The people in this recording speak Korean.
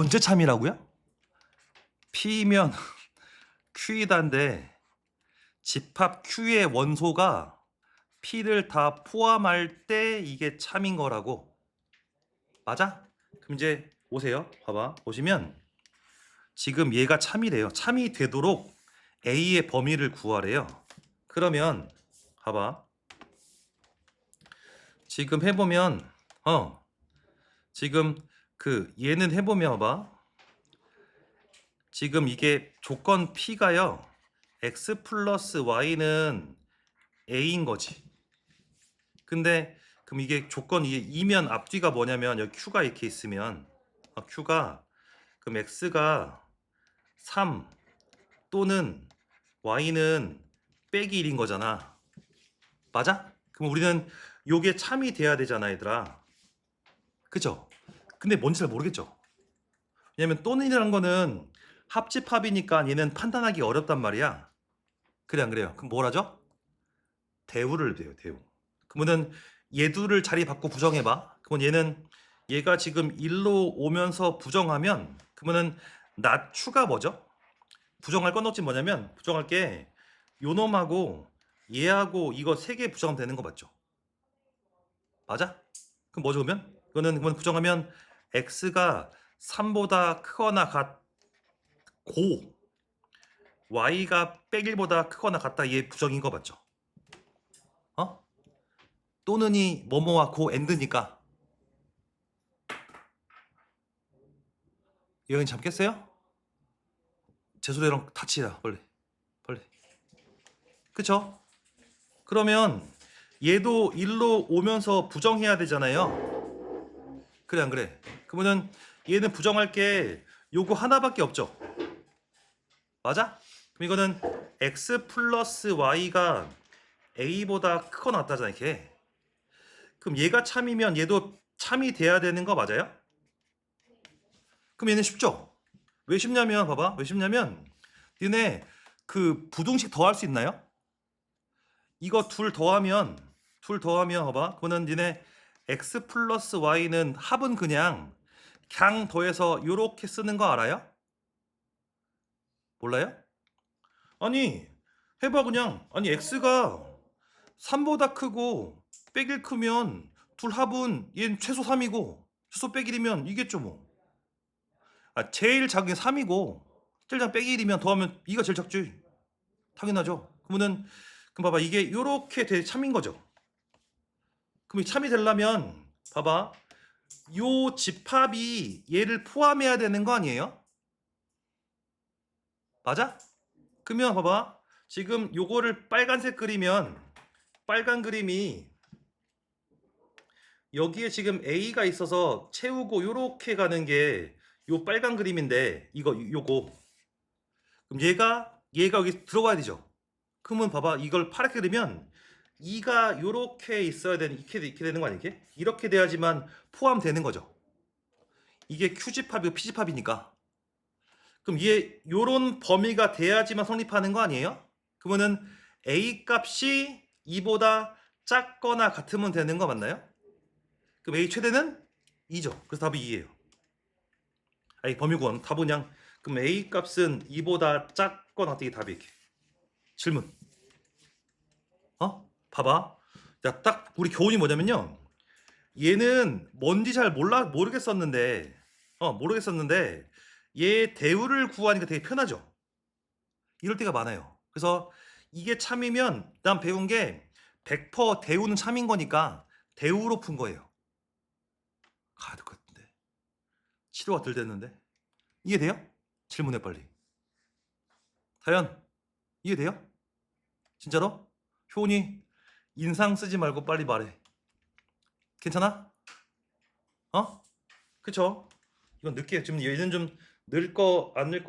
언제 참이라고요? P면 Q이다인데 집합 Q의 원소가 P를 다 포함할 때 이게 참인 거라고. 맞아? 그럼 이제 오세요. 봐봐. 보시면 지금 얘가 참이래요. 참이 되도록 A의 범위를 구하래요. 그러면 봐봐. 지금 해보면 어 지금 그 얘는 해보면 봐봐. 지금 이게 조건 P가요. X 플러스 Y는 A인 거지. 근데 그럼 이게 조건 이게 2면 앞뒤가 뭐냐면 여기 Q가 이렇게 있으면 어, Q가 그럼 X가 3 또는 Y는 빼기 1인 거잖아. 맞아? 그럼 우리는 요게 참이 돼야 되잖아, 얘들아. 그죠? 근데 뭔지 잘 모르겠죠? 왜냐면 또는이라는 거는 합집합이니까 얘는 판단하기 어렵단 말이야. 그래 안 그래요? 그럼 뭘 하죠? 대우를 돼요, 대우. 그러면은 얘들을 자리 바꿔 부정해봐. 그러면 얘는 얘가 지금 1로 오면서 부정하면 그러면은 낮추가 뭐죠? 부정할 건 없지 뭐냐면 부정할 게 요놈하고 얘하고 이거 세 개 부정하면 되는 거 맞죠? 맞아? 그럼 뭐죠 그러면? 이거는 그러면 부정하면 x가 3보다 크거나 같고 y가 빼기보다 크거나 같다 얘 부정인 거 맞죠? 어? 또는이 뭐뭐와 고 엔드니까 여긴 잡겠어요? 제 소리랑 같이야 빨리 빨리 그쵸? 그러면 얘도 1로 오면서 부정해야 되잖아요 그래 안 그래? 그러면은 얘는 부정할 게 요거 하나밖에 없죠 맞아? 그럼 이거는 x 플러스 y가 a보다 크거나 같다잖아 이렇게 그럼 얘가 참이면 얘도 참이 돼야 되는 거 맞아요? 그럼 얘는 쉽죠? 왜 쉽냐면 봐봐 왜 쉽냐면 얘네 그 부등식 더할 수 있나요? 이거 둘 더하면 둘 더하면 봐봐 그거는 얘네 x 플러스 y는 합은 그냥 그냥 더해서 요렇게 쓰는 거 알아요? 몰라요? 아니 해봐 그냥. 아니 x가 3보다 크고 빼길 크면 둘 합은 얘는 최소 3이고 최소 빼기 1이면 이겠죠 뭐. 아, 제일 작은 게 3이고 제일 작은 빼기 1이면 더하면 2가 제일 작지. 당연하죠. 그러면은 그럼 봐봐. 이게 요렇게 돼 참인 거죠. 그럼 이 참이 되려면 봐봐 요 집합이 얘를 포함해야 되는 거 아니에요? 맞아? 그러면 봐봐 지금 요거를 빨간색 그리면 빨간 그림이 여기에 지금 A가 있어서 채우고 요렇게 가는 게 요 빨간 그림인데 이거 요거 그럼 얘가 얘가 여기 들어가야 되죠 그러면 봐봐 이걸 파랗게 그리면 2가 요렇게 있어야 되는 이렇게, 이렇게 되는 거 아니게? 겠 이렇게 돼야지만 포함되는 거죠 이게 Q집합이고 P집합이니까 그럼 얘 요런 범위가 돼야지만 성립하는 거 아니에요? 그러면은 A 값이 2보다 작거나 같으면 되는 거 맞나요? 그럼 A 최대는 2죠. 그래서 답이 2예요. 아니 범위구원 답은 그냥 그럼 A 값은 2보다 작거나 같은 게 답이 이렇게. 질문. 어? 봐봐. 야, 딱 우리 교훈이 뭐냐면요. 얘는 뭔지 잘 몰라 모르겠었는데 어 모르겠었는데 얘 대우를 구하니까 되게 편하죠. 이럴 때가 많아요. 그래서 이게 참이면 난 배운 게 100% 대우는 참인 거니까 대우로 푼 거예요. 가야 같은데. 치료가 덜 됐는데. 이해돼요? 질문해 빨리. 다현 이해돼요? 진짜로? 효은이 인상 쓰지 말고 빨리 말해. 괜찮아? 어? 그쵸? 이건 늦게 지금 얘는 좀 늘 거 안 늘 거